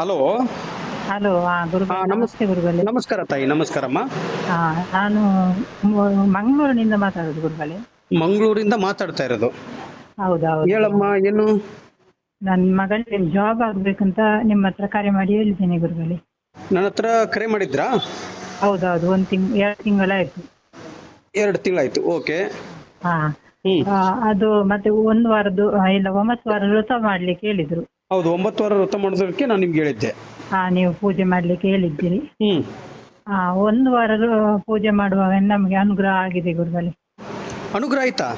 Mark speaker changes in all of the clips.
Speaker 1: Hello.
Speaker 2: Hello ನಮಸ್ತೆ ಗುರುಗಳೇ.
Speaker 1: ನಮಸ್ಕಾರ ತಾಯಿ ನಮಸ್ಕಾರಮ್ಮ.
Speaker 2: ನಾನು ಮಂಗಳೂರಿನಿಂದ ಮಾತಾಡೋದು ಗುರುಗಳೇ.
Speaker 1: ಮಂಗಳೂರಿಂದ ಮಾತಾಡ್ತಾ ಇರೋದು.
Speaker 2: ಹೌದೌದು.
Speaker 1: ಹೇಳಮ್ಮ ಏನು?
Speaker 2: ನನ್ನ ಮಗಳಿಗೆ ಜಾಬ್ ಆಗ್ಬೇಕಂತ ನಿಮ್ಮ ಹತ್ರ ಕರೆ ಮಾಡಿ ಹೇಳಿದ್ದೇನೆ ಗುರುಗಳೇ.
Speaker 1: ನನ್ನ ಹತ್ರ ಕರೆ ಮಾಡಿದ್ರಾ?
Speaker 2: ಹೌದೌದು ಒಂದ್ ತಿಂಗ್ ಎರಡು ತಿಂಗಳಾಯ್ತು.
Speaker 1: ಎರಡು ತಿಂಗಳಾಯ್ತು ಓಕೆ.
Speaker 2: ಹಾ. ಅದು ಮತ್ತೆ ಒಂದು ವಾರದ್ದು ಇಲ್ಲ ಒಂಬತ್ತು ವಾರ ವ್ರತ ಮಾಡ್ಲಿಕ್ಕೆ ಹೇಳಿದ್ರು.
Speaker 1: ಹೌದು ಒಂಬತ್ತು ವಾರ ವ್ರತ ಮಾಡೋದಕ್ಕೆ ನಾನು ನಿಮ್ಗೆ ಹೇಳಿದ್ದೆ.
Speaker 2: ಹಾ ನೀವು ಪೂಜೆ ಮಾಡ್ಲಿಕ್ಕೆ ಹೇಳಿದ್ದೀರಿ.
Speaker 1: ಹ್ಮ್.
Speaker 2: ಆ ಒಂದು ವಾರ ಪೂಜೆ ಮಾಡುವಾಗ ನಮಗೆ ಅನುಗ್ರಹ ಆಗಿದೆ ಗುರುಗಳೇ.
Speaker 1: ಅನುಗ್ರಹ ಆಯ್ತಾ?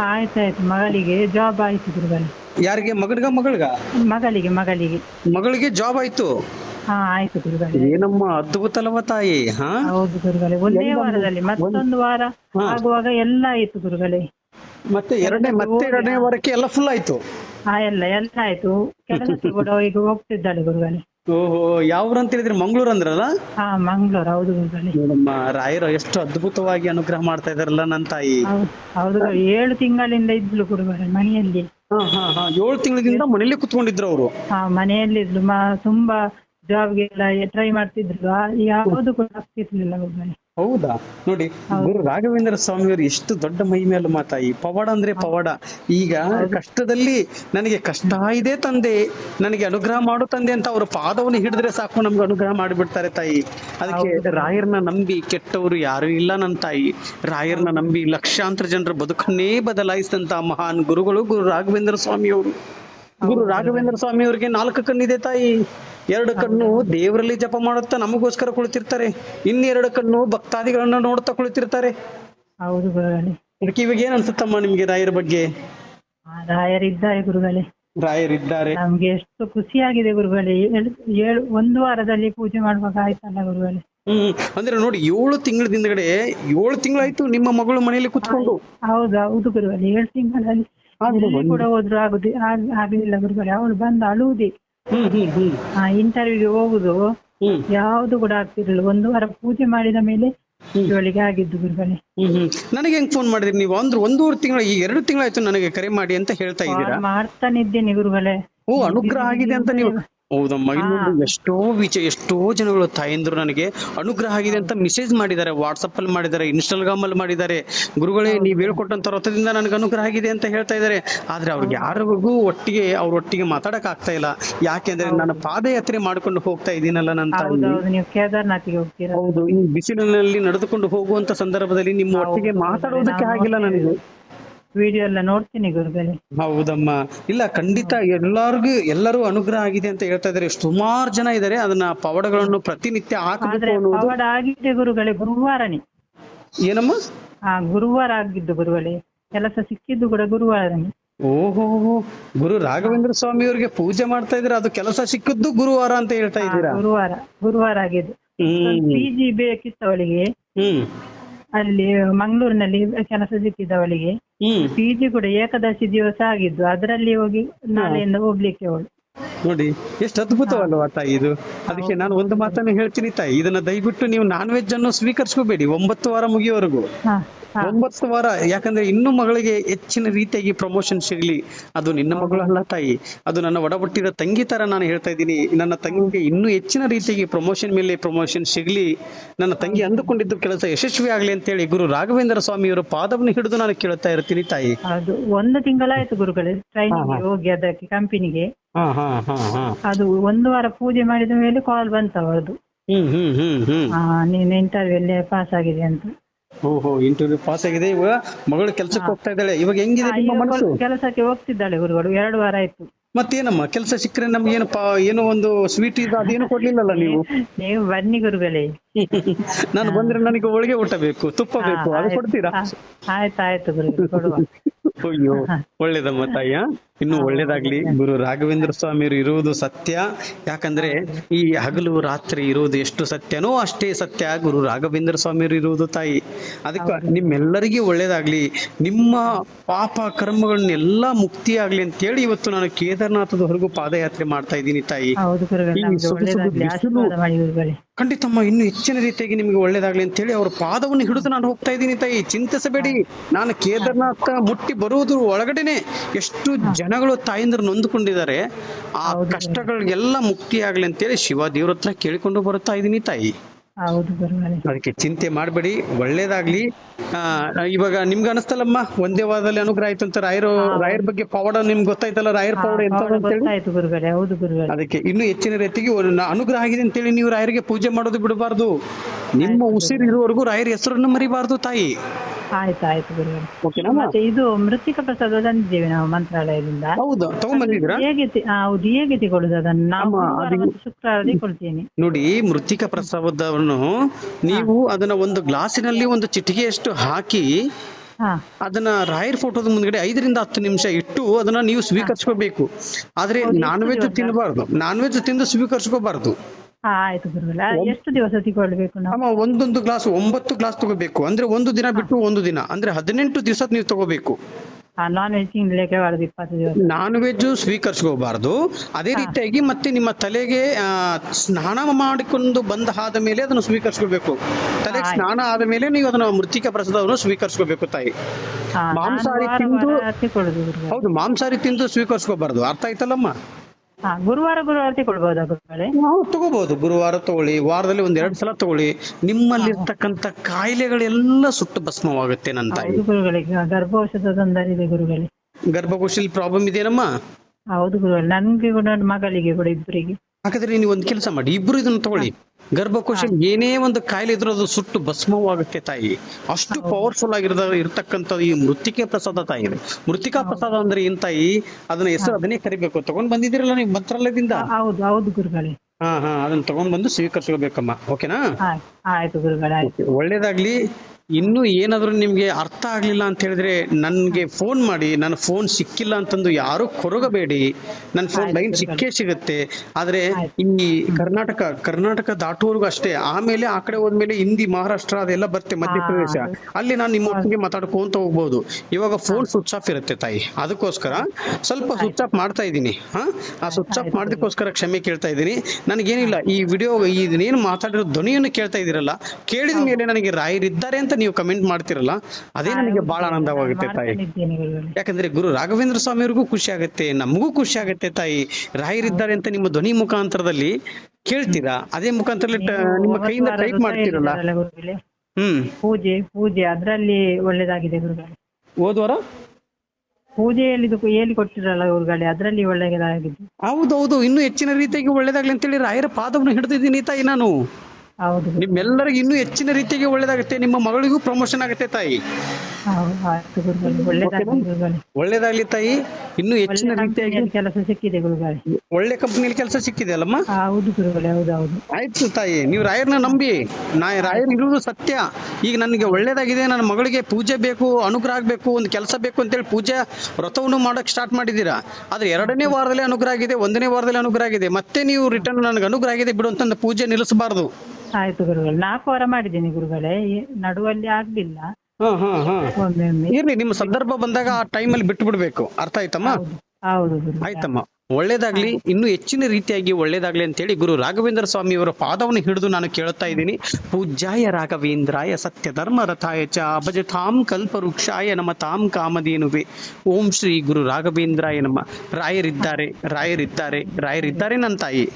Speaker 2: ಆಯ್ತಾಯ್ತು ಮಗಳಿಗೆ ಜಾಬ್ ಆಯ್ತು ಗುರುಗಳೇ.
Speaker 1: ಯಾರಿಗೆ ಮಗಳ್ಗ ಮಗಳ್ಗ?
Speaker 2: ಮಗಳಿಗೆ ಮಗಳಿಗೆ.
Speaker 1: ಮಗಳಿಗೆ ಜಾಬ್ ಆಯ್ತು?
Speaker 2: ಹಾ ಆಯ್ತು ಗುರುಗಳೇ.
Speaker 1: ಏನಮ್ಮ ಅದ್ಭುತ ಅಲ್ವ ತಾಯಿ ಹಾ?
Speaker 2: ಹೌದು ಗುರುಗಳೇ. ಒಂದೇ ವಾರದಲ್ಲಿ ಮತ್ತೊಂದು ವಾರ ಆಗುವಾಗ ಎಲ್ಲ ಆಯ್ತು ಗುರುಗಳೇ.
Speaker 1: ಮತ್ತೆ ಎರಡನೇ ಮತ್ತೆ ಎರಡನೇ ವಾರಕ್ಕೆ ಎಲ್ಲ ಫುಲ್ ಆಯ್ತು?
Speaker 2: ಹಾ ಎಲ್ಲ ಎಲ್ಲ ಆಯ್ತು. ಕೆಲಸಕ್ಕೆ ಕೂಡ ಈಗ ಹೋಗ್ತಿದ್ದಾಳೆ ಗುರುಗಳೇ.
Speaker 1: ಓಹೋ ಯಾವ ಅಂತ ಹೇಳಿದ್ರೆ ಮಂಗಳೂರು ಅಂದ್ರಲ್ಲ?
Speaker 2: ಹಾ ಮಂಗಳೂರು ಹೌದು ಗುರುಗಳೇ.
Speaker 1: ನಮ್ಮ ರಾಯರು ಎಷ್ಟು ಅದ್ಭುತವಾಗಿ ಅನುಗ್ರಹ ಮಾಡ್ತಾ ಇದಾರಲ್ಲ ನನ್ನ ತಾಯಿ.
Speaker 2: ಹೌದು ಹೌದು ಗುರು. ಏಳು ತಿಂಗಳಿಂದ ಇದ್ಲು ಗುರುಗಳೇ ಮನೆಯಲ್ಲಿ.
Speaker 1: ಹಾ ಹಾ ಹಾ ಏಳು ತಿಂಗಳಿಂದ ಮನೆಯಲ್ಲಿ ಕುತ್ಕೊಂಡಿದ್ರು ಅವರು.
Speaker 2: ಹಾ ಮನೆಯಲ್ಲಿ ಇದ್ಲು ಮ ತುಂಬಾ ಜಾಬ್ಗೆಲ್ಲ ಟ್ರೈ ಮಾಡ್ತಿದ್ರು. ಆ- ಯಾವುದು ಕೂಡ ಆಗ್ತಿರ್ಲಿಲ್ಲ ಗುರುಗಳೇ.
Speaker 1: ಹೌದಾ? ನೋಡಿ ಗುರು ರಾಘವೇಂದ್ರ ಸ್ವಾಮಿಯವರು ಎಷ್ಟು ದೊಡ್ಡ ಮೈ ಮೇಲೆ ಮಾತಾಯಿ ಪವಾಡ ಅಂದ್ರೆ ಪವಾಡ. ಈಗ ಕಷ್ಟದಲ್ಲಿ ನನಗೆ ಕಷ್ಟ ಇದೆ ತಂದೆ. ನನಗೆ ಅನುಗ್ರಹ ಮಾಡು ತಂದೆ ಅಂತ ಅವ್ರ ಪಾದವನ್ನು ಹಿಡಿದ್ರೆ ಸಾಕು ನಮ್ಗೆ ಅನುಗ್ರಹ ಮಾಡಿಬಿಡ್ತಾರೆ ತಾಯಿ. ಅದಕ್ಕೆ ರಾಯರ್ನ ನಂಬಿ ಕೆಟ್ಟವರು ಯಾರು ಇಲ್ಲ ನನ್ನ ತಾಯಿ. ರಾಯರ್ನ ನಂಬಿ ಲಕ್ಷಾಂತರ ಜನರ ಬದುಕನ್ನೇ ಬದಲಾಯಿಸಿದಂತ ಮಹಾನ್ ಗುರುಗಳು ಗುರು ರಾಘವೇಂದ್ರ ಸ್ವಾಮಿಯವರು. ಗುರು ರಾಘವೇಂದ್ರ ಸ್ವಾಮಿ ಅವರಿಗೆ ನಾಲ್ಕು ಕಣ್ಣಿದೆ ತಾಯಿ. ಎರಡು ಕಣ್ಣು ದೇವರಲ್ಲಿ ಜಪ ಮಾಡುತ್ತಾ ನಮಗೋಸ್ಕರ ಕುಳಿತಿರ್ತಾರೆ. ಇನ್ನೆರಡು ಕಣ್ಣು ಭಕ್ತಾದಿಗಳನ್ನ ನೋಡ್ತಾ ಕುಳಿತಿರ್ತಾರೆ.
Speaker 2: ಹೌದು ಗುರುಗಳೇ.
Speaker 1: ಅದಕ್ಕೆ ಇವಾಗ ಏನ್ ಅನ್ಸುತ್ತಮ್ಮ ನಿಮ್ಗೆ ರಾಯರ ಬಗ್ಗೆ?
Speaker 2: ರಾಯರಿದ್ದಾರೆ ಗುರುಗಳೇ.
Speaker 1: ರಾಯರಿದ್ದಾರೆ.
Speaker 2: ನಮ್ಗೆ ಎಷ್ಟು ಖುಷಿಯಾಗಿದೆ ಗುರುಗಳೇ. ಏಳು ಒಂದು ವಾರದಲ್ಲಿ ಪೂಜೆ ಮಾಡುವಾಗ ಆಯ್ತಲ್ಲ ಗುರುಗಳೇ.
Speaker 1: ಹ್ಮ್ ಅಂದ್ರೆ ನೋಡಿ ಏಳು ತಿಂಗಳ ಹಿಂದ್ಗಡೆ ಏಳು ತಿಂಗಳಾಯ್ತು ನಿಮ್ಮ ಮಗಳು ಮನೆಯಲ್ಲಿ ಕುತ್ಕೊಂಡು.
Speaker 2: ಹೌದು ಹೌದು ಗುರುಗಳೇ. ಏಳು ತಿಂಗಳಲ್ಲಿ ಕೂಡ ಹೋದ್ರು ಆಗುದಿ ಆಗ್- ಆಗ್ಲಿಲ್ಲ ಗುರುಗಳೇ. ಅವಳು ಬಂದು ಅಳುವುದೇ. ಇಂಟರ್ವ್ಯೂಗೆ ಹೋಗುದು.
Speaker 1: ಯಾವ್ದು
Speaker 2: ಯಾವುದು ಕೂಡ ಆಗ್ತಿರ್ಲಿಲ್ಲ. ಒಂದು ವಾರ ಪೂಜೆ ಮಾಡಿದ ಮೇಲೆ ಇವಳಿಗೆ ಆಗಿದ್ದು ಗುರುಗಳೇ.
Speaker 1: ನನಗೆ ಹೆಂಗ್ ಫೋನ್ ಮಾಡಿದ್ರಿ? ನೀವು ಅಂದ್ರೆ ಒಂದೂವರೆ ತಿಂಗಳ ಈ ಎರಡು ತಿಂಗಳಾಯ್ತು ನನಗೆ ಕರೆ ಮಾಡಿ ಅಂತ ಹೇಳ್ತಾ ಇದ್ದೀರಾ?
Speaker 2: ಮಾಡ್ತಾನಿದ್ದೇನೆ ಗುರುಗಳೇ.
Speaker 1: ಓ ಅನುಗ್ರಹ ಆಗಿದೆ ಅಂತ ನೀವು ಹೌದಮ್ಮ ಇನ್ನೊಂದು ಎಷ್ಟೋ ವಿಚ ಎಷ್ಟೋ ಜನಗಳು ತಾಯಂದ್ರು ನನಗೆ ಅನುಗ್ರಹ ಆಗಿದೆ ಅಂತ ಮೆಸೇಜ್ ಮಾಡಿದ್ದಾರೆ ವಾಟ್ಸಪ್ ಅಲ್ಲಿ ಮಾಡಿದ್ದಾರೆ ಇನ್ಸ್ಟಾಗ್ರಾಮ್ ಅಲ್ಲಿ ಮಾಡಿದ್ದಾರೆ. ಗುರುಗಳೇ ನೀವ್ ಹೇಳ್ಕೊಟ್ಟಂತ ರಥದಿಂದ ನನಗೆ ಅನುಗ್ರಹ ಆಗಿದೆ ಅಂತ ಹೇಳ್ತಾ ಇದ್ದಾರೆ. ಆದ್ರೆ ಅವ್ರಿಗೆ ಯಾರಿಗೂ ಒಟ್ಟಿಗೆ ಅವ್ರ ಒಟ್ಟಿಗೆ ಮಾತಾಡಕ್ ಆಗ್ತಾ ಇಲ್ಲ. ಯಾಕೆಂದ್ರೆ ನಾನು ಪಾದಯಾತ್ರೆ ಮಾಡ್ಕೊಂಡು ಹೋಗ್ತಾ ಇದ್ದೀನಲ್ಲ ನನ್ನ ತಾಯಿ. ಹೌದು ಈ ಬಿಸಿಲಿನಲ್ಲಿ ನಡೆದುಕೊಂಡು ಹೋಗುವಂತ ಸಂದರ್ಭದಲ್ಲಿ ನಿಮ್ಮ ಒಟ್ಟಿಗೆ ಮಾತಾಡೋದಕ್ಕೆ ಆಗಿಲ್ಲ ನನಗೆ.
Speaker 2: ವಿಡಿಯೋ ಎಲ್ಲ ನೋಡ್ತೀನಿ ಗುರುಗಳೇ.
Speaker 1: ಹೌದಮ್ಮ. ಇಲ್ಲ ಖಂಡಿತ ಎಲ್ಲಾರ್ಗು ಎಲ್ಲರೂ ಅನುಗ್ರಹ ಆಗಿದೆ ಅಂತ ಹೇಳ್ತಾ ಇದಾರೆ ಸುಮಾರು ಜನ ಇದಾರೆ ಅದನ್ನ ಪವಾಡಗಳನ್ನು ಪ್ರತಿನಿತ್ಯ ಹಾಕಬೇಕು
Speaker 2: ಆದ್ರೆ
Speaker 1: ಅನ್ನೋದು.
Speaker 2: ಪವಾಡ ಆಗಿದೆ ಗುರುಗಳೇ ಗುರುವಾರನೇ.
Speaker 1: ಏನಮ್ಮ?
Speaker 2: ಆ ಗುರುವಾರ ಆಗಿದ್ದು ಗುರುಗಳೇ. ಕೆಲಸ ಸಿಕ್ಕಿದ್ದು ಕೂಡ ಗುರುವಾರನೇ.
Speaker 1: ಓಹೋ ಗುರು ರಾಘವೇಂದ್ರ ಸ್ವಾಮಿ ಅವರಿಗೆ ಪೂಜೆ ಮಾಡ್ತಾ ಇದ್ರೆ ಅದು ಕೆಲಸ ಸಿಕ್ಕಿದ್ದು ಗುರುವಾರ ಅಂತ ಹೇಳ್ತಾ
Speaker 2: ಆ,
Speaker 1: ಇದ್ದೀರಾ?
Speaker 2: ಗುರುವಾರ. ಗುರುವಾರ ಆಗಿದೆ
Speaker 1: ಹ್ಮ್.
Speaker 2: ಪಿ ಜಿ ಬೇಕಿತ್ತು ಅವಳಿಗೆ.
Speaker 1: ಹ್ಮ್.
Speaker 2: ಅಲ್ಲಿ ಮಂಗಳೂರಿನಲ್ಲಿ ಕೆಲಸ
Speaker 1: ಹ್ಮ್.
Speaker 2: ಪಿ ಜಿ ಕೂಡ ಏಕದಶಿ ದಿವಸ ಆಗಿದ್ದು ಅದರಲ್ಲಿ ಹೋಗಿ ನಾಳೆಯಿಂದ ಹೋಗ್ಲಿಕ್ಕೆ ಅವಳು.
Speaker 1: ನೋಡಿ ಎಷ್ಟು ಅದ್ಭುತವಲ್ವಾ ತಾಯಿ ಇದು. ಅದಕ್ಕೆ ನಾನು ಒಂದು ಮಾತನ್ನು ಹೇಳ್ತೀನಿ ತಾಯಿ ಇದನ್ನ ದಯವಿಟ್ಟು ನೀವು ನಾನ್ ವೆಜ್ ಅನ್ನು ಸ್ವೀಕರಿಸ್ಕೋಬೇಡಿ ಒಂಬತ್ತು ವಾರ
Speaker 2: ಮುಗಿಯುವವರೆಗೂ
Speaker 1: ಒಂಬತ್ತು ವಾರ ಯಾಕಂದ್ರೆ ಇನ್ನು ಮಗಳಿಗೆ ಹೆಚ್ಚಿನ ರೀತಿಯಾಗಿ ಪ್ರಮೋಷನ್ ಸಿಗ್ಲಿ. ಅದು ನಿನ್ನ ಮಗಳು ಅಲ್ಲ ತಾಯಿ. ಅದು ನನ್ನ ಒಡಬಟ್ಟಿದ ತಂಗಿ ತರ ನಾನು ಹೇಳ್ತಾ ಇದ್ದೀನಿ. ನನ್ನ ತಂಗಿಗೆ ಇನ್ನೂ ಹೆಚ್ಚಿನ ರೀತಿಯಾಗಿ ಪ್ರಮೋಷನ್ ಮೇಲೆ ಪ್ರಮೋಷನ್ ಸಿಗ್ಲಿ. ನನ್ನ ತಂಗಿ ಅಂದುಕೊಂಡಿದ್ದು ಕೆಲಸ ಯಶಸ್ವಿ ಆಗ್ಲಿ ಅಂತೇಳಿ ಗುರು ರಾಘವೇಂದ್ರ ಸ್ವಾಮಿಯವರ ಪಾದವನ್ನು ಹಿಡಿದು ನಾನು ಕೇಳ್ತಾ ಇರ್ತೀನಿ ತಾಯಿ.
Speaker 2: ಅದು ಒಂದು ತಿಂಗಳಾಯ್ತು ಗುರುಗಳೇ ಟ್ರೈನಿಂಗ್ ಹೋಗಿ ಅದಕ್ಕೆ ಕಂಪನಿಗೆ ಅದು ಒಂದು ವಾರ ಪೂಜೆ ಮಾಡಿದ ಮೇಲೆ ಕಾಲ್ ಬಂತು ಅವರದು.
Speaker 1: ಹ್ಮ್ ಹ್ಮ್ ಹ್ಮ್ ಹ್ಮ್.
Speaker 2: ನೀನು ಇಂಟರ್ವ್ಯೂ ಅಲ್ಲಿ ಪಾಸ್ ಆಗಿದೆ ಅಂತ.
Speaker 1: ಓಹೋ ಇಂಟರ್ವ್ಯೂ ಪಾಸ್ ಆಗಿದೆ. ಇವಾಗ ಮಗಳು ಕೆಲಸಕ್ಕೆ ಹೋಗ್ತಾ ಇದ್ದಾಳೆ. ಇವಾಗ ಹೆಂಗಿದೆ ನಿಮ್ಮ ಮನಸ್ಸು?
Speaker 2: ಕೆಲಸಕ್ಕೆ ಹೋಗ್ತಿದ್ದಾಳೆ ಗುರುಗಳು. ಎರಡು ವಾರ ಆಯ್ತು.
Speaker 1: ಮತ್ತೇನಮ್ಮ? ಕೆಲಸ ಸಿಕ್ಕರೆ ನಮ್ಗೆ ಏನು ಪಾ- ಏನೋ ಒಂದು ಸ್ವೀಟ್ ಇದು ಅದೇನು ಕೊಡ್ಲಿಲ್ಲಲ್ಲ ನೀವು?
Speaker 2: ನೀವು ಬನ್ನಿ ಗುರುಗಳೇ.
Speaker 1: ನಾನು ಬಂದ್ರೆ ನನಗೆ ಹೋಳಿಗೆ ಊಟ ಬೇಕು ತುಪ್ಪ ಬೇಕು ಅದು ಕೊಡ್ತೀರಾ?
Speaker 2: ಆಯ್ತಾಯ್ತು ಆಯ್ತು ಗುರುಗಳು ಕೊಡುವ.
Speaker 1: ಅಯ್ಯೋ ಒಳ್ಳೇದಮ್ಮ ತಾಯಿಯ ಇನ್ನು ಒಳ್ಳೇದಾಗ್ಲಿ. ಗುರು ರಾಘವೇಂದ್ರ ಸ್ವಾಮಿಯವರು ಇರುವುದು ಸತ್ಯ. ಯಾಕಂದ್ರೆ ಈ ಹಗಲು ರಾತ್ರಿ ಇರುವುದು ಎಷ್ಟು ಸತ್ಯನೋ ಅಷ್ಟೇ ಸತ್ಯ ಗುರು ರಾಘವೇಂದ್ರ ಸ್ವಾಮಿಯವರು ಇರುವುದು ತಾಯಿ. ಅದಕ್ಕೆ ನಿಮ್ಮೆಲ್ಲರಿಗೂ ಒಳ್ಳೇದಾಗ್ಲಿ. ನಿಮ್ಮ ಪಾಪ ಕರ್ಮಗಳನ್ನೆಲ್ಲ ಮುಕ್ತಿ ಆಗ್ಲಿ ಅಂತ ಹೇಳಿ ಇವತ್ತು ನಾನು ಕೇದಾರನಾಥದವರೆಗೂ ಪಾದಯಾತ್ರೆ ಮಾಡ್ತಾ ಇದ್ದೀನಿ ತಾಯಿ. ಖಂಡಿತಮ್ಮ ಇನ್ನು ಹೆಚ್ಚಿನ ರೀತಿಯಾಗಿ ನಿಮ್ಗೆ ಒಳ್ಳೇದಾಗ್ಲಿ ಅಂತ ಹೇಳಿ ಅವ್ರ ಪಾದವನ್ನು ಹಿಡಿದು ನಾನು ಹೋಗ್ತಾ ಇದ್ದೀನಿ ತಾಯಿ. ಚಿಂತಿಸಬೇಡಿ. ನಾನು ಕೇದಾರ್ನಾಥ ಮುಟ್ಟಿ ಬರುವುದು ಒಳಗಡೆನೆ. ಎಷ್ಟು ಜನ ಜನಗಳು ತಾಯಂದ್ರು ನೊಂದ್ಕೊಂಡಿದ್ದಾರೆ. ಆ ಕಷ್ಟಗಳಿಗೆಲ್ಲ ಮುಕ್ತಿ ಆಗ್ಲಿ ಅಂತೇಳಿ ಶಿವ ದೇವ್ರ ಹತ್ರ ಕೇಳಿಕೊಂಡು ಬರುತ್ತಾ ಇದೀನಿ ತಾಯಿ. ಅದಕ್ಕೆ ಚಿಂತೆ ಮಾಡಬೇಡಿ ಒಳ್ಳೇದಾಗ್ಲಿ. ಆ ಇವಾಗ ನಿಮ್ಗೆ ಅನಿಸ್ತಲ್ಲಮ್ಮ ಒಂದೇ ವಾರದಲ್ಲಿ ಅನುಗ್ರಹ ಆಯ್ತು ಅಂತ ರಾಯರು ರಾಯರ ಬಗ್ಗೆ ಪವಾಡ ನಿಮ್ಗೆ ಗೊತ್ತಾಯ್ತಲ್ಲ ರಾಯರ್ ಪವಾಡ
Speaker 2: ಎಂತ
Speaker 1: ಅದಕ್ಕೆ ಇನ್ನು ಹೆಚ್ಚಿನ ರೀತಿಗೆ ಅನುಗ್ರಹ ಆಗಿದೆ ಅಂತೇಳಿ ನೀವು ರಾಯರಿಗೆ ಪೂಜೆ ಮಾಡೋದು ಬಿಡಬಾರ್ದು. ನಿಮ್ಮ ಉಸಿರು ಇರುವವರೆಗೂ ರಾಯರ ಹೆಸರನ್ನು ಮರಿಬಾರ್ದು ತಾಯಿ.
Speaker 2: ಆಯ್ತು ಆಯ್ತು ಗುರುಗಳೇ ಮತ್ತೆ ಇದು ಮೃತ್ತಿಕ ಪ್ರಸಾದ ತಂದಿದ್ದೇವೆ ನಾವು ಮಂತ್ರಾಲಯದಿಂದ.
Speaker 1: ಹೌದು ತಗೊಂಡ್ಬಂದಿದ್ರಾ
Speaker 2: ಹೇಗೆ ತಿ- ಆ, ಹೌದು ಹೇಗೆ ತಗೊಳ್ಳುದು ಅದನ್ನು? ನಾವು ಗುರುವಾರ ಮತ್ತು ಶುಕ್ರವಾರ ತಗೊಳ್ತೇನೆ
Speaker 1: ನೋಡಿ ಮೃತ್ತಿಕ ಪ್ರಸಾದವನ್ನು ನೀವು ಅದನ್ನ ಒಂದು ಗ್ಲಾಸಿನಲ್ಲಿ ಒಂದು ಚಿಟಿಕೆಯಷ್ಟು ಹಾಕಿ
Speaker 2: ಹಾ.
Speaker 1: ಅದನ್ನ ರಾಯರ್ ಫೋಟೋದ ಮುಂದ್ಗಡೆ ಐದರಿಂದ ಹತ್ತು ನಿಮಿಷ ಇಟ್ಟು ಅದನ್ನ ನೀವು ಸ್ವೀಕರಿಸ್ಕೋಬೇಕು. ಆದ್ರೆ ನಾನ್ ವೆಜ್ ತಿನ್ನಬಾರ್ದು ನಾನ್ ವೆಜ್ ತಿಂದು ಸ್ವೀಕರಿಸ್ಕೋಬಾರ್ದು.
Speaker 2: ಆಯ್ತು ಗುರುಗಳ ಎಷ್ಟು ದಿವಸ ತಗೊಳ್ಬೇಕು ನಾವು?
Speaker 1: ಅಮ್ಮ ಒಂದೊಂದು ಗ್ಲಾಸ್ ಒಂಬತ್ತು ಗ್ಲಾಸ್ ತಗೋಬೇಕು. ಅಂದ್ರೆ ಒಂದು ದಿನ ಬಿಟ್ಟು ಒಂದು ದಿನ. ಅಂದ್ರೆ ಹದಿನೆಂಟು ದಿವಸ ನೀವು ತಗೋಬೇಕು.
Speaker 2: ನಾನ್ ವೆಜ್ ತಿನ್ಲಿಕ್ಕೆ ಬಾರದು ಇಪ್ಪತ್ತು ದಿವಸ.
Speaker 1: ನಾನ್ ವೆಜ್ ಸ್ವೀಕರಿಸ್ಕೋಬಾರ್ದು. ಅದೇ ರೀತಿಯಾಗಿ ಮತ್ತೆ ನಿಮ್ಮ ತಲೆಗೆ ಸ್ನಾನ ಮಾಡಿಕೊಂಡು ಬಂದ ಆದ ಮೇಲೆ ಅದನ್ನು ಸ್ವೀಕರಿಸ್ಕೋಬೇಕು. ತಲೆಗೆ ಸ್ನಾನ ಆದ ಮೇಲೆ ನೀವು ಅದನ್ನ ಮೃತಿಕ ಪ್ರಸಾದವನ್ನು ಸ್ವೀಕರಿಸ್ಕೋಬೇಕು ತಾಯಿ. ಮಾಂಸಾಹಾರಿ ತಿಂದು- ಹೌದು ಮಾಂಸಾಹಾರಿ ತಿಂದು ಸ್ವೀಕರಿಸ್ಕೋಬಾರ್ದು. ಅರ್ಥ ಆಯ್ತಲ್ಲಮ್ಮ?
Speaker 2: ಹಾ ಗುರುವಾರ ಗುರುವಾರ ತಗೊಳ್ಬಹುದಾ ಗುರುಗಳೇ?
Speaker 1: ನಾವು ತಗೋಬಹುದು ಗುರುವಾರ ತಗೊಳ್ಳಿ ವಾರದಲ್ಲಿ ಒಂದ್ ಎರಡ್ ಸಲ ತಗೊಳ್ಳಿ. ನಿಮ್ಮಲ್ಲಿರ್ತಕ್ಕಂತ ಕಾಯಿಲೆಗಳೆಲ್ಲ ಸುಟ್ಟು ಭಸ್ಮವಾಗುತ್ತೆ ನನ್ನ ತಾಯಿ.
Speaker 2: ಹೌದು ಗುರುಗಳೇ ತೊಂದರೆ
Speaker 1: ಗರ್ಭಕೋಶದಲ್ಲಿ ಪ್ರಾಬ್ಲಮ್ ಇದೆಯೇನಮ್ಮ?
Speaker 2: ಹೌದು ಗುರುಗಳೇ ನನ್ಗೆ ಕೂಡ ನನ್ನ ಮಗಳಿಗೆ ಕೂಡ ಇಬ್ಬರಿಗೆ.
Speaker 1: ಹಾಗಾದ್ರೆ ನೀವು ಒಂದ್ ಕೆಲಸ ಮಾಡಿ ಇಬ್ರು ಇದನ್ನ ತಗೊಳ್ಳಿ. ಗರ್ಭಕೋಶ ಏನೇ ಒಂದು ಕಾಯಿಲೆ ಇದ್ರೂ ಅದು ಸುಟ್ಟು ಭಸ್ಮವಾಗುತ್ತೆ ತಾಯಿ. ಅಷ್ಟು ಪವರ್ಫುಲ್ ಆಗಿರದ ಇರ್ತಕ್ಕಂಥ ಈ ಮೃತ್ತಿಕೆ ಪ್ರಸಾದ ತಾಯಿ ಮೃತ್ತಿಕಾ ಪ್ರಸಾದ ಅಂದ್ರೆ ಏನ್ ತಾಯಿ? ಅದನ್ನ ಹೆಸರು ಅದನ್ನೇ ಕರಿಬೇಕು. ತಗೊಂಡ್ ಬಂದಿದ್ದೀರಲ್ಲ ನೀವು ಮಂತ್ರಾಲಯದಿಂದ?
Speaker 2: ಹೌದು ಹೌದು ಗುರುಗಳೇ.
Speaker 1: ಹಾ ಹಾ ಅದನ್ನ ತಗೊಂಡ್ ಬಂದು ಸ್ವೀಕರಿಸ್ಕೋಬೇಕಮ್ಮ. ಓಕೆನಾ?
Speaker 2: ಆಯ್ತು ಗುರುಗಳೇ.
Speaker 1: ಒಳ್ಳೇದಾಗ್ಲಿ. ಇನ್ನು ಏನಾದರೂ ನಿಮ್ಗೆ ಅರ್ಥ ಆಗ್ಲಿಲ್ಲ ಅಂತ ಹೇಳಿದ್ರೆ ನನ್ಗೆ ಫೋನ್ ಮಾಡಿ ನನ್ನ ಫೋನ್ ಸಿಕ್ಕಿಲ್ಲ ಅಂತಂದು ಯಾರು ಕೊರಗಬೇಡಿ. ನನ್ನ ಫೋನ್ ಲೈನ್ ಸಿಕ್ಕೇ ಸಿಗುತ್ತೆ. ಆದ್ರೆ ಈ ಕರ್ನಾಟಕ ಕರ್ನಾಟಕ ದಾಟುವವರೆಗೂ ಅಷ್ಟೇ. ಆಮೇಲೆ ಆ ಕಡೆ ಹೋದ್ಮೇಲೆ ಹಿಂದಿ ಮಹಾರಾಷ್ಟ್ರ ಅದೆಲ್ಲ ಬರುತ್ತೆ ಮಧ್ಯಪ್ರದೇಶ. ಅಲ್ಲಿ ನಾನು ನಿಮ್ಮ ಒಟ್ಟಿಗೆ ಮಾತಾಡ್ಕೊಂತ ಹೋಗ್ಬೋದು. ಇವಾಗ ಫೋನ್ ಸ್ವಿಚ್ ಆಫ್ ಇರುತ್ತೆ ತಾಯಿ. ಅದಕ್ಕೋಸ್ಕರ ಸ್ವಲ್ಪ ಸ್ವಿಚ್ ಆಫ್ ಮಾಡ್ತಾ ಇದ್ದೀನಿ. ಹಾ ಆ ಸ್ವಿಚ್ ಆಫ್ ಮಾಡೋದಕ್ಕೋಸ್ಕರ ಕ್ಷಮೆ ಕೇಳ್ತಾ ಇದ್ದೀನಿ. ನನಗೇನಿಲ್ಲ ಈ ವಿಡಿಯೋ ಇದನ್ನೇನು ಮಾತಾಡಿರೋ ಧ್ವನಿಯನ್ನು ಕೇಳ್ತಾ ಇದ್ದೀರಲ್ಲ ಕೇಳಿದ ಮೇಲೆ ನನಗೆ ರಾಯರಿದ್ದಾರೆ ಅಂತ ನೀವು ಕಮೆಂಟ್ ಮಾಡ್ತಿರಲ್ಲ ಅದೇ ನನಗೆ ಬಹಳ ಆನಂದವಾಗುತ್ತೆ ತಾಯಿ. ಯಾಕಂದ್ರೆ ಗುರು ರಾಘವೇಂದ್ರ ಸ್ವಾಮಿಯವ್ರಿಗೂ ಖುಷಿ ಆಗುತ್ತೆ ನಮಗೂ ಖುಷಿ ಆಗುತ್ತೆ ತಾಯಿ. ರಾಯರಿದ್ದಾರೆ ಅಂತ ನಿಮ್ಮ ಧ್ವನಿ ಮುಖಾಂತರದಲ್ಲಿ ಕೇಳ್ತೀರಾ? ಅದೇ ಮುಖಾಂತರ ನಿಮ್ಮ ಕೈಯಿಂದ ಟೈಪ್ ಮಾಡ್ತಿರಲ್ಲ. ಹ್ಮ್.
Speaker 2: ಪೂಜೆ ಪೂಜೆ ಅದರಲ್ಲಿ ಒಳ್ಳೇದಾಗಿದೆ ಗುರುಗಳೇ.
Speaker 1: ಹೋದ್ವಾರ
Speaker 2: ಪೂಜೆಯಲ್ಲಿ ಹೇಳಿ ಕೊಟ್ಟಿರಲ್ಲ ಗುರುಗಳೇ ಅದ್ರಲ್ಲಿ ಒಳ್ಳೇದಾಗಿದೆ.
Speaker 1: ಹೌದೌದು ಇನ್ನು ಹೆಚ್ಚಿನ ರೀತಿಯಾಗಿ ಒಳ್ಳೇದಾಗ್ಲಿ ಅಂತೇಳಿ ರಾಯರ ಪಾದವನ್ನು ಹಿಡಿದಿದ್ದೀನಿ ತಾಯಿ ನಾನು. ನಿಮ್ಮೆಲ್ಲರಿಗೂ ಇನ್ನೂ ಹೆಚ್ಚಿನ ರೀತಿಯಾಗಿ ಒಳ್ಳೇದಾಗುತ್ತೆ. ನಿಮ್ಮ ಮಗಳಿಗೂ ಪ್ರಮೋಷನ್ ಆಗುತ್ತೆ ತಾಯಿ. ಒಳ್ಳೇದಾಗ್ಲಿ ತಾಯಿ. ಇನ್ನು ಹೆಚ್ಚಿನ
Speaker 2: ಒಳ್ಳೆ
Speaker 1: ರೀತಿಯಾಗಿ
Speaker 2: ಕಂಪನಿಯಲ್ಲಿ ಕೆಲಸ ಸಿಕ್ಕಿದೆ ಗುರುಗಳೇ.
Speaker 1: ಒಳ್ಳೆ ಕಂಪನಿಯಲ್ಲಿ ಕೆಲಸ ಸಿಕ್ಕಿದೆ ಅಲ್ಲಮ್ಮ
Speaker 2: ಹೌದು ಗುರುಗಳೇ ಹೌದು ಹೌದು.
Speaker 1: ಆಯ್ತು ತಾಯಿ ನೀವು ರಾಯರ್ನ ನಂಬಿ. ನಾ ರಾಯರ್ ಇರುವುದು ಸತ್ಯ. ಈಗ ನನಗೆ ಒಳ್ಳೇದಾಗಿದೆ ನನ್ನ ಮಗಳಿಗೆ ಪೂಜೆ ಬೇಕು ಅನುಗ್ರಹ ಆಗ್ಬೇಕು ಒಂದು ಕೆಲಸ ಬೇಕು ಅಂತೇಳಿ ಪೂಜೆ ವ್ರತವನ್ನು ಮಾಡಕ್ ಸ್ಟಾರ್ಟ್ ಮಾಡಿದ್ದೀರಾ? ಆದ್ರೆ ಎರಡನೇ ವಾರದಲ್ಲಿ ಅನುಗ್ರಹ ಆಗಿದೆ ಒಂದನೇ ವಾರದಲ್ಲಿ ಅನುಗ್ರಹ ಆಗಿದೆ. ಮತ್ತೆ ನೀವು ರಿಟರ್ನ್ ನನಗೆ ಅನುಗ್ರಹ ಆಗಿದೆ ಬಿಡು ಅಂತ ಪೂಜೆ ನಿಲ್ಲಿಸಬಾರ್ದು.
Speaker 2: ಆಯ್ತು ಗುರುಗಳೇ ನಾಲ್ಕು ವಾರ ಮಾಡಿದ್ದೀನಿ ಗುರುಗಳೇ. ನಡುವಲ್ಲಿ ಆಗ್ಲಿಲ್ಲ.
Speaker 1: ಹಾ ಹಾ ಹಾ.
Speaker 2: ಒಮ್ಮೆ ಒಮ್ಮೆ
Speaker 1: ಇರ್ಲಿ ನಿಮ್ಮ ಸಂದರ್ಭ ಬಂದಾಗ ಆ ಟೈಮಲ್ಲಿ ಬಿಟ್ಟು ಬಿಡ್ಬೇಕು ಅರ್ಥ ಆಯ್ತಮ್ಮ? ಆಯ್ತಮ್ಮ. ಒಳ್ಳೇದಾಗ್ಲಿ ಇನ್ನು ಹೆಚ್ಚಿನ ರೀತಿಯಾಗಿ ಒಳ್ಳೇದಾಗ್ಲಿ ಅಂತೇಳಿ ಗುರು ರಾಘವೇಂದ್ರ ಸ್ವಾಮಿಯವರ ಪಾದವನ್ನು ಹಿಡಿದು ನಾನು ಕೇಳುತ್ತಾ ಇದ್ದೀನಿ. ಪೂಜ್ಯಾಯ ರಾಘವೇಂದ್ರಾಯ ಸತ್ಯ ಧರ್ಮ ರಥಾಯ ಚ ಕಲ್ಪ ವೃಕ್ಷಾಯ ನಮ್ಮ ತಾಮ್ ಕಾಮಧೇನುವೆ. ಓಂ ಶ್ರೀ ಗುರು ರಾಘವೇಂದ್ರಾಯ ನಮ್ಮ ರಾಯರಿದ್ದಾರೆ ರಾಯರಿದ್ದಾರೆ ರಾಯರಿದ್ದಾರೆ ನನ್ನ ತಾಯಿ.